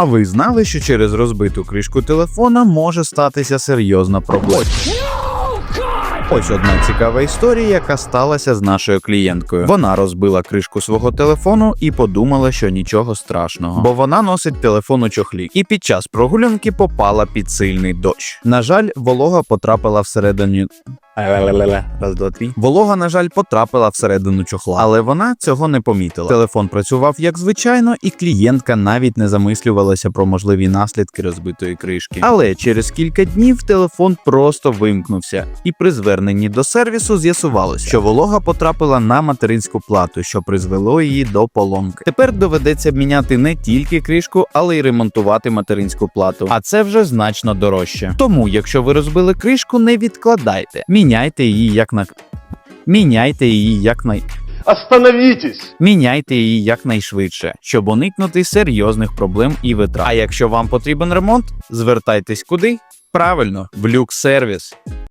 А ви знали, що через розбиту кришку телефона може статися серйозна проблема? Ось одна цікава історія, яка сталася з нашою клієнткою. Вона розбила кришку свого телефону і подумала, що нічого страшного, бо вона носить телефон у чохлі, і під час прогулянки попала під сильний дощ. На жаль, волога потрапила всередині. Раз, два, три. Волога, на жаль, потрапила всередину чохла, але вона цього не помітила. Телефон працював як звичайно, і клієнтка навіть не замислювалася про можливі наслідки розбитої кришки. Але через кілька днів телефон просто вимкнувся, і при зверненні до сервісу з'ясувалося, що волога потрапила на материнську плату, що призвело її до поломки. Тепер доведеться міняти не тільки кришку, але й ремонтувати материнську плату. А це вже значно дорожче. Тому, якщо ви розбили кришку, не відкладайте. Міняйте її як на міняйте її як на Остановитесь! міняйте її якнайшвидше, щоб уникнути серйозних проблем і витрат. А якщо вам потрібен ремонт, звертайтесь куди? Правильно, в люкс сервіс.